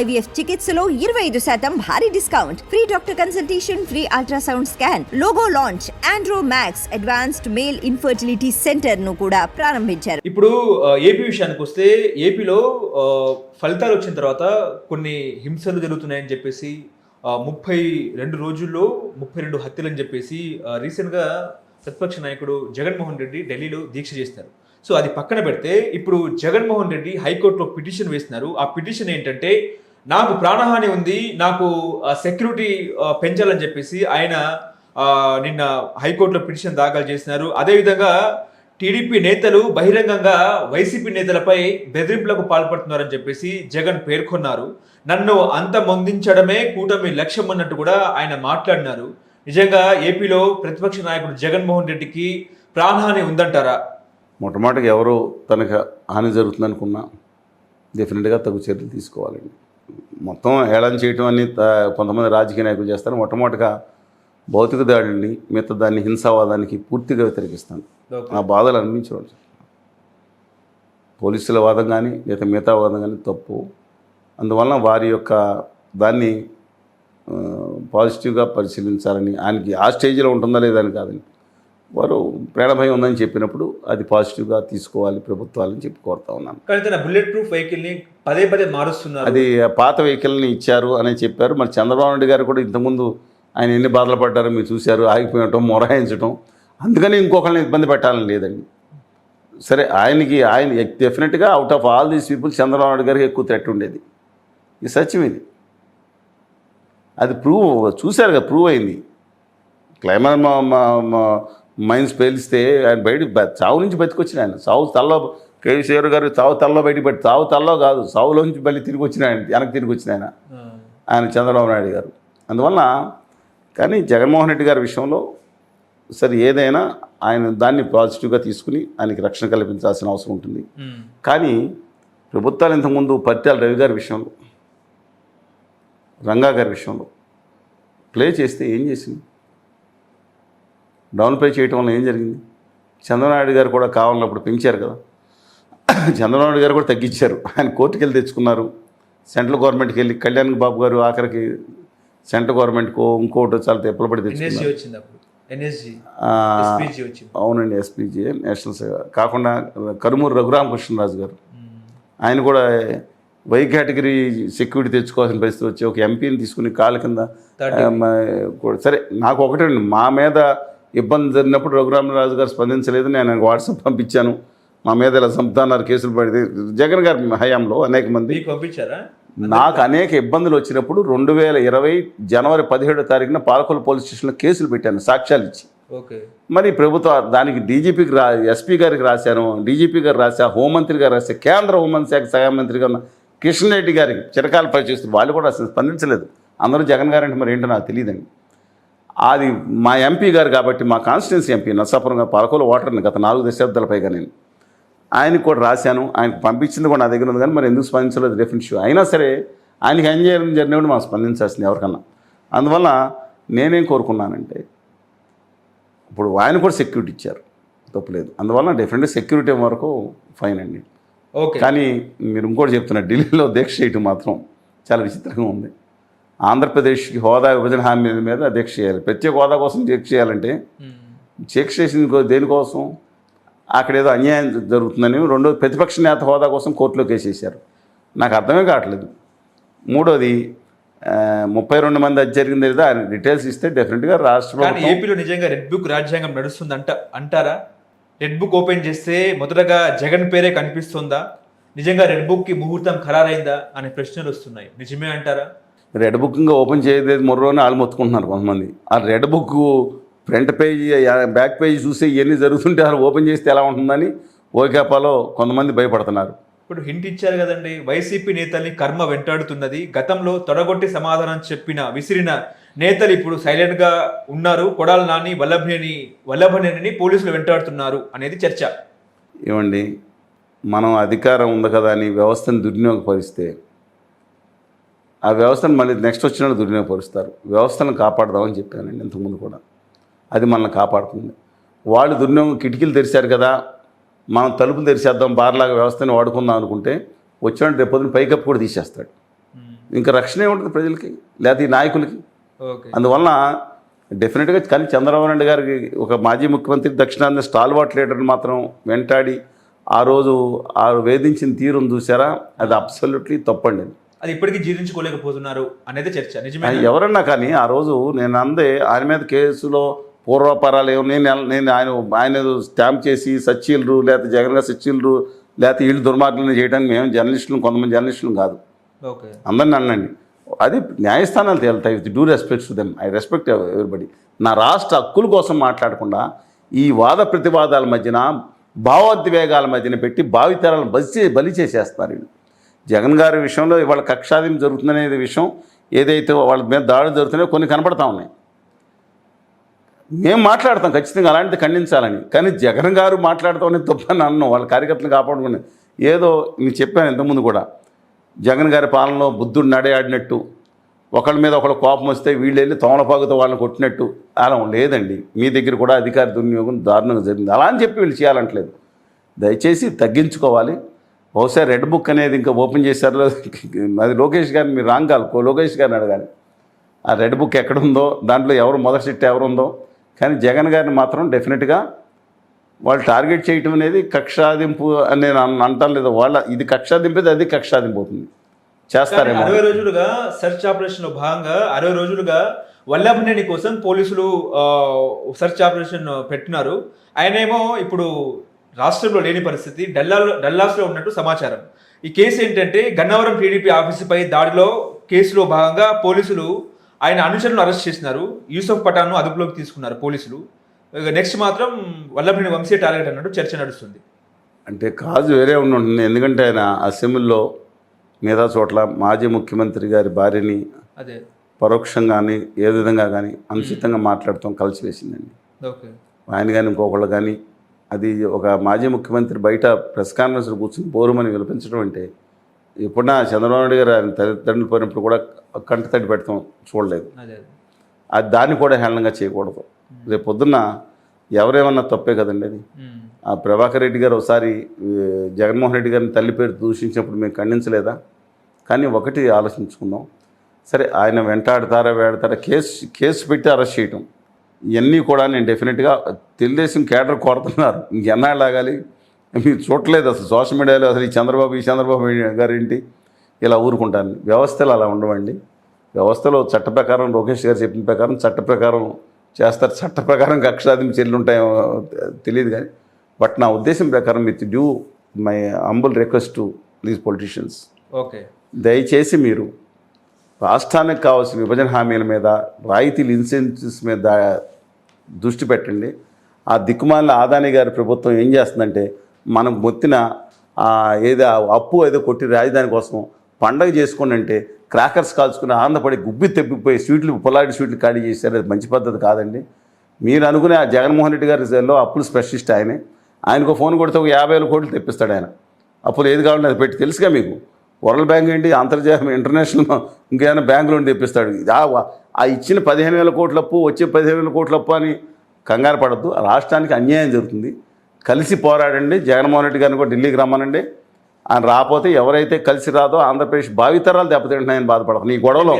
IVF చికిత్సలో ఇరవై ఐదు శాతం భారీ discount. Free doctor consultation free ultrasound scan logo launch Andro Max advanced male infertility సెంటర్ను కూడా ప్రారంభించారు. ఇప్పుడు ఏపీ విషయానికి వస్తే ఏపీలో ఫలితాలు వచ్చిన తర్వాత కొన్ని హింసలు జరుగుతున్నాయని చెప్పేసి ముప్పై రెండు రోజుల్లో ముప్పై రెండు హత్యలు అని చెప్పేసి రీసెంట్గా ప్రతిపక్ష నాయకుడు జగన్మోహన్ రెడ్డి ఢిల్లీలో దీక్ష చేస్తారు. సో అది పక్కన పెడితే ఇప్పుడు జగన్మోహన్ రెడ్డి హైకోర్టులో పిటిషన్ వేస్తున్నారు. ఆ పిటిషన్ ఏంటంటే నాకు ప్రాణహాని ఉంది నాకు సెక్యూరిటీ పెంచాలని చెప్పేసి ఆయన నిన్న హైకోర్టులో పిటిషన్ దాఖలు చేసినారు. అదేవిధంగా టీడీపీ నేతలు బహిరంగంగా వైసీపీ నేతలపై బెదిరింపులకు పాల్పడుతున్నారని చెప్పేసి జగన్ పేర్కొన్నారు. నన్ను అంతమొందించడమే కూటమి లక్ష్యం అన్నట్టు కూడా ఆయన మాట్లాడినారు. నిజంగా ఏపీలో ప్రతిపక్ష నాయకుడు జగన్మోహన్ రెడ్డికి ప్రాణహాని ఉందంటారా? మొట్టమొదటిగా ఎవరు తనకు హాని జరుగుతుంది అనుకున్నా డెఫినెట్గా తగు చర్యలు తీసుకోవాలండి. మొత్తం ఏళన చేయటం అని కొంతమంది రాజకీయ నాయకులు చేస్తారు. మొట్టమొదటిగా భౌతిక దాడిని మిగతా దాన్ని హింసావాదానికి పూర్తిగా వ్యతిరేకిస్తాను ఆ బాధలు అనిపించడం పోలీసుల వాదం కానీ లేదా మిగతా వాదం కానీ తప్పు. అందువలన వారి యొక్క దాన్ని పాజిటివ్గా పరిశీలించాలని ఆయనకి ఆ స్టేజ్లో ఉంటుందా లేదా అని కాదండి. వారు ప్రాణభయం ఉందని చెప్పినప్పుడు అది పాజిటివ్గా తీసుకోవాలి ప్రభుత్వాలని చెప్పి కోరుతా ఉన్నాను. కానీ బుల్లెట్ ప్రూఫ్ వెహికల్ని పదే పదే మారుస్తున్నారు. అది పాత వెహికల్ని ఇచ్చారు అని చెప్పారు. మరి చంద్రబాబు నాయుడు గారు కూడా ఇంతకుముందు ఆయన ఎన్ని బాధలు పడ్డారో మీరు చూశారు. ఆగిపోయటం మొరాయించడం అందుకని ఇంకొకరిని ఇబ్బంది పెట్టాలని లేదండి. సరే ఆయనకి ఆయన డెఫినెట్గా out of all these people Chandrababu Naidu గారికి ఎక్కువ థ్రెట్ ఉండేది. ఇది సత్యం ఇది. అది ప్రూవ్ చూశారు కదా ప్రూవ్ అయింది. క్లైమర్ మైన్స్ పేలిస్తే ఆయన బయట చావు నుంచి బతికొచ్చిన ఆయన. చావు తల్లో కేసీఆర్ గారు చావు తల్లో బయటికి పెట్టి చావు తల్లో కాదు చావులోంచి మళ్ళీ తిరిగి వచ్చిన ఆయన వెనక్కి తిరిగి వచ్చిన ఆయన ఆయన చంద్రబాబు నాయుడు గారు. అందువల్ల కానీ జగన్మోహన్ రెడ్డి గారి విషయంలో సరే ఏదైనా ఆయన దాన్ని పాజిటివ్గా తీసుకుని ఆయనకి రక్షణ కల్పించాల్సిన అవసరం ఉంటుంది. కానీ ప్రభుత్వాలు ఇంతకుముందు పత్యాల రవి గారి విషయంలో రంగా గారి విషయంలో ప్లే చేస్తే ఏం చేసింది? డౌన్ ప్లే చేయటం వల్ల ఏం జరిగింది? చంద్రనాయుడు గారు కూడా కావాలన్నప్పుడు పెంచారు కదా. చంద్రనాయుడు గారు కూడా తగ్గించారు. ఆయన కోర్టుకి వెళ్ళి తెచ్చుకున్నారు. సెంట్రల్ గవర్నమెంట్కి వెళ్ళి కళ్యాణ్ బాబు గారు ఆఖరికి సెంట్రల్ గవర్నమెంట్కో ఇంకోటి చాలా తెప్పలపడి తెచ్చుకున్నారు. అవునండి ఎస్పీజీ నేషనల్ సేవ కాకుండా కరుమూరు రఘురామకృష్ణరాజు గారు. ఆయన కూడా వై కేటగిరీ సెక్యూరిటీ తెచ్చుకోవాల్సిన పరిస్థితి వచ్చి ఒక ఎంపీని తీసుకుని కాళ్ళ కింద సరే నాకు ఒకటే మా మీద ఇబ్బంది జరిగినప్పుడు రఘురామరాజు గారు స్పందించలేదు నేను ఆయనకు వాట్సాప్ పంపించాను. మా మీద ఇలా చంపుతున్నారు కేసులు పడితే జగన్ గారి హయాంలో అనేక మంది పంపించారా? నాకు అనేక ఇబ్బందులు వచ్చినప్పుడు రెండు వేల ఇరవై జనవరి పదిహేడో తారీఖున పాలకొల్లు పోలీస్ స్టేషన్లో కేసులు పెట్టాను సాక్ష్యాలు ఇచ్చి. ఓకే. మరి ప్రభుత్వ దానికి డీజీపీకి రా ఎస్పీ గారికి రాశాను డీజీపీ గారు రాశా హోంమంత్రి గారు రాశా కేంద్ర హోంమంత్రి శాఖ సహాయ మంత్రిగా ఉన్న కిషన్ రెడ్డి గారికి చిరకాల పరిచేస్తూ వాళ్ళు కూడా అసలు స్పందించలేదు. అందరూ జగన్ గారు అంటే మరి ఏంటో నాకు తెలియదండి. అది మా ఎంపీ గారు కాబట్టి మా కాన్స్టిట్యున్సీ ఎంపీ నర్సాపురం గారు పాలకోలు ఓటర్ని గత నాలుగు దశాబ్దాల పైగా నేను ఆయనకు కూడా రాశాను. ఆయనకు పంపించింది కూడా నా దగ్గర ఉంది కానీ మరి ఎందుకు స్పందించలేదు డెఫినెట్ ఇష్యూ అయినా సరే ఆయనకి చేయడం జరిగినప్పుడు మనం స్పందించాల్సింది ఎవరికన్నా. అందువల్ల నేనేం కోరుకున్నానంటే ఇప్పుడు ఆయన కూడా సెక్యూరిటీ ఇచ్చారు. తప్పులేదు. అందువల్ల డెఫినెట్గా సెక్యూరిటీ వరకు ఫైన్ అండి. ఓకే. కానీ మీరు ఇంకోటి చెప్తున్నారు ఢిల్లీలో దీక్ష చేయటం మాత్రం చాలా విచిత్రంగా ఉంది. ఆంధ్రప్రదేశ్కి హోదా విభజన హామీ మీద దీక్ష చేయాలి. ప్రత్యేక హోదా కోసం దీక్ష చేయాలంటే దీక్ష చేసింది దేనికోసం? అక్కడ ఏదో అన్యాయం జరుగుతుందని రెండో ప్రతిపక్ష నేత హోదా కోసం కోర్టులో కేసేశారు నాకు అర్థమే కావట్లేదు. మూడోది ముప్పై రెండు మంది అది జరిగింది లేదా ఆయన డీటెయిల్స్ ఇస్తే డెఫినెట్గా రాష్ట్ర ఏపీలో నిజంగా రెడ్ బుక్ రాజ్యాంగం నడుస్తుంది అంట అంటారా? రెడ్ బుక్ ఓపెన్ చేస్తే మొదటగా జగన్ పేరే కనిపిస్తుందా? నిజంగా రెడ్ బుక్కి ముహూర్తం ఖరారైందా? అనే ప్రశ్నలు వస్తున్నాయి. నిజమే అంటారా? రెడ్ బుక్గా ఓపెన్ చేయలేదు మొర్రోని వాళ్ళు మొత్తుకుంటున్నారు కొంతమంది. ఆ red book front page back page చూసి ఇవన్నీ జరుగుతుంటే అసలు ఓపెన్ చేస్తే ఎలా ఉంటుందని ఓకేపాలో కొంతమంది భయపడుతున్నారు. ఇప్పుడు హింట్ ఇచ్చారు కదండి వైసీపీ నేతల్ని కర్మ వెంటాడుతున్నది. గతంలో తొడగొట్టి సమాధానం చెప్పిన విసిరిన నేతలు ఇప్పుడు సైలెంట్గా ఉన్నారు. కొడాల నాని వల్లభనేని వల్లభనేని పోలీసులు వెంటాడుతున్నారు అనేది చర్చ. ఏమండి మనం అధికారం ఉంది కదా అని వ్యవస్థను దుర్వినియోగపరిస్తే ఆ వ్యవస్థను మళ్ళీ నెక్స్ట్ వచ్చిన దుర్వినియోగపరుస్తారు వ్యవస్థను కాపాడదామని చెప్పానండి ఇంతకుముందు కూడా. అది మనల్ని కాపాడుతుంది. వాళ్ళు దుర్వినియోగం కిటికీలు తెరిచారు కదా మనం తలుపులు తెరిచేద్దాం బార్లాగా వ్యవస్థని వాడుకుందాం అనుకుంటే వచ్చినట్టు రేపు పొద్దున పైకప్పు కూడా తీసేస్తాడు. ఉమ్. ఇంకా రక్షణ ఏముంటుంది ప్రజలకి? లేకపోతే ఈ నాయకులకి? ఓకే. అందువలన డెఫినెట్గా కానీ చంద్రబాబు నాయుడు గారికి ఒక మాజీ ముఖ్యమంత్రి దక్షిణాంధ్ర స్టాల్వాట్ లీడర్ని మాత్రం వెంటాడి ఆ రోజు ఆ వేధించిన తీరును చూసారా అది అబ్సల్యూట్లీ తప్పండి. అది ఇప్పటికీ జీర్ణించుకోలేకపోతున్నారు అనేది చర్చ. నిజమే ఎవరన్నా కానీ ఆ రోజు నేను అందే ఆయన మీద కేసులో పూర్వపరాలు ఏమో నేను నేను ఆయన ఆయన స్టాంప్ చేసి సచ్చీలరు లేకపోతే జగన్ గారు సచ్చీలరు లేకపోతే వీళ్ళు దుర్మార్గులను చేయడానికి మేము జర్నలిస్టులు కొంతమంది జర్నలిస్టులు కాదు. ఓకే. అందరిని అనండి. అది న్యాయస్థానాలు తేలుతాయి with due respects to them. I respect everybody. నా రాష్ట్ర హక్కుల కోసం మాట్లాడకుండా ఈ వాద ప్రతివాదాల మధ్యన భావోద్వేగాల మధ్యన పెట్టి భావితరాలను బలి బలి చేసేస్తున్నారు వీళ్ళు. జగన్ గారి విషయంలో ఇవాళ కక్షాదిం జరుగుతుందనేది విషయం ఏదైతే వాళ్ళ మీద దాడులు జరుగుతున్నాయో కొన్ని కనపడతా ఉన్నాయి. మేము మాట్లాడతాం ఖచ్చితంగా అలాంటిది ఖండించాలని. కానీ జగన్ గారు మాట్లాడతామని తప్పని అన్నం వాళ్ళ కార్యకర్తలు కాపాడుకుని ఏదో నేను చెప్పాను ఇంతకుముందు కూడా జగన్ గారి పాలనలో బుద్ధుడు నడయాడినట్టు ఒకళ్ళ మీద ఒకళ్ళ కోపం వస్తే వీళ్ళు వెళ్ళి తోమలపాగుతో వాళ్ళని కొట్టినట్టు అలా లేదండి. మీ దగ్గర కూడా అధికార దుర్వినియోగం దారుణంగా జరిగింది. అలా అని చెప్పి వీళ్ళు చేయాలంటలేదు. దయచేసి తగ్గించుకోవాలి. బహుశా రెడ్ బుక్ అనేది ఇంకా ఓపెన్ చేశారు అది లోకేష్ గారిని మీరు రాంగ్ కాదు లోకేష్ గారిని అడగాలి. ఆ రెడ్ బుక్ ఎక్కడుందో దాంట్లో ఎవరు మొదటి సిట్ ఎవరుందో. కానీ జగన్ గారిని మాత్రం డెఫినెట్గా వాళ్ళు టార్గెట్ చేయటం అనేది కక్షాదింపు అని నేను అంటాను లేదు వాళ్ళ ఇది కక్షాదింపేది అది కక్షాదింపు అవుతుంది. చేస్తారేమో. అరవై రోజులుగా సెర్చ్ ఆపరేషన్ భాగంగా అరవై రోజులుగా వల్లభనేని కోసం పోలీసులు సెర్చ్ ఆపరేషన్ పెట్టినారు. ఆయనేమో ఇప్పుడు రాష్ట్రంలో లేని పరిస్థితి డల్లా డల్లాస్లో ఉన్నట్టు సమాచారం. ఈ కేసు ఏంటంటే గన్నవరం టీడీపీ ఆఫీసుపై దాడిలో కేసులో భాగంగా పోలీసులు ఆయన అనుచరులను అరెస్ట్ చేసినారు. యూసఫ్ పఠాన్ను అదుపులోకి తీసుకున్నారు పోలీసులు. నెక్స్ట్ మాత్రం వల్లభనేని వంశీ టార్గెట్ అన్నట్టు చర్చ నడుస్తుంది. అంటే కాజు వేరే ఉండి ఉంటుంది ఎందుకంటే ఆయన అసెంబ్లీలో మిగతా చోట్ల మాజీ ముఖ్యమంత్రి గారి భార్యని అదే. పరోక్షంగాని ఏ విధంగా కానీ అనుచితంగా మాట్లాడటం కలిసి వేసిందండి ఆయన కానీ ఇంకొకళ్ళు కానీ అది ఒక మాజీ ముఖ్యమంత్రి బయట ప్రెస్ కాన్ఫరెన్స్లో కూర్చుని బోరుమని వినిపించడం అంటే ఎప్పుడన్నా చంద్రబాబు నాయుడు గారు ఆయన తల్లిదండ్రులు పోయినప్పుడు కూడా కంటి తడి పెడతాం చూడలేదు. అదే దాన్ని కూడా హేళనంగా చేయకూడదు. రేపు పొద్దున్న ఎవరేమన్నా తప్పే కదండి అది. ఆ ప్రభాకర్ రెడ్డి గారు ఒకసారి జగన్మోహన్ రెడ్డి గారిని తల్లి పేరు దూషించినప్పుడు మేము ఖండించలేదా? కానీ ఒకటి ఆలోచించుకుందాం. సరే ఆయన వెంటాడతారా వేడతారా కేసు కేసు పెట్టి అరెస్ట్ చేయటం. ఇవన్నీ కూడా నేను డెఫినెట్గా తెలుగుదేశం కేడర్ కోరుతున్నారు. ఇంకెన్నాళ్ళు ఆగాలి? మీరు చూడలేదు అసలు సోషల్ మీడియాలో అసలు ఈ చంద్రబాబు ఈ చంద్రబాబు గారు ఏంటి ఇలా ఊరుకుంటాను. వ్యవస్థలు అలా ఉండవండి. వ్యవస్థలో చట్ట ప్రకారం లోకేష్ గారు చెప్పిన ప్రకారం చట్ట ప్రకారం చేస్తారు. చట్ట ప్రకారం కక్షాదింపు చర్యలు ఉంటాయో తెలియదు కానీ. బట్ నా ఉద్దేశం ప్రకారం with due my humble request to these politicians. Okay. దయచేసి మీరు రాష్ట్రానికి కావాల్సిన విభజన హామీల మీద రాయితీలు ఇన్సెంటివ్స్ మీద దృష్టి పెట్టండి. ఆ దిక్కుమాలిన ఆదాని గారి ప్రభుత్వం ఏం చేస్తుందంటే మనం మొత్తిన ఏదో అప్పు ఏదో కొట్టి రాజధాని కోసం పండగ చేసుకోండి అంటే క్రాకర్స్ కాల్చుకుని ఆనందపడి గుబ్బి తెప్పిపోయి స్వీట్లు పొలాడి స్వీట్లు ఖాళీ చేశారు. అది మంచి పద్ధతి కాదండి. మీరు అనుకునే ఆ జగన్మోహన్ రెడ్డి గారిలో అప్పులు స్పెషలిస్ట్ ఆయనే. ఆయనకు ఫోన్ కొడితే ఒక యాభై వేల కోట్లు తెప్పిస్తాడు ఆయన. అప్పులు ఏది కావాలంటే అది పెట్టి తెలుసుగా మీకు. వరల్డ్ బ్యాంక్ ఏంటి అంతర్జాతీయ ఇంటర్నేషనల్ ఇంకేమైనా బ్యాంకులో తెప్పిస్తాడు. ఆ- ఇచ్చిన పదిహేను వేల కోట్ల అప్పు వచ్చే పదిహేను వేల కోట్ల అప్పు అని కంగారు పడద్దు. రాష్ట్రానికి అన్యాయం జరుగుతుంది. కలిసి పోరాడండి. జగన్మోహన్ రెడ్డి గారిని కూడా ఢిల్లీకి రమ్మనండి. ఆయన రాకపోతే ఎవరైతే కలిసి రాదో ఆంధ్రప్రదేశ్ భావితరాలు దెబ్బతింటున్నాయని బాధపడదు నీ గొడవలో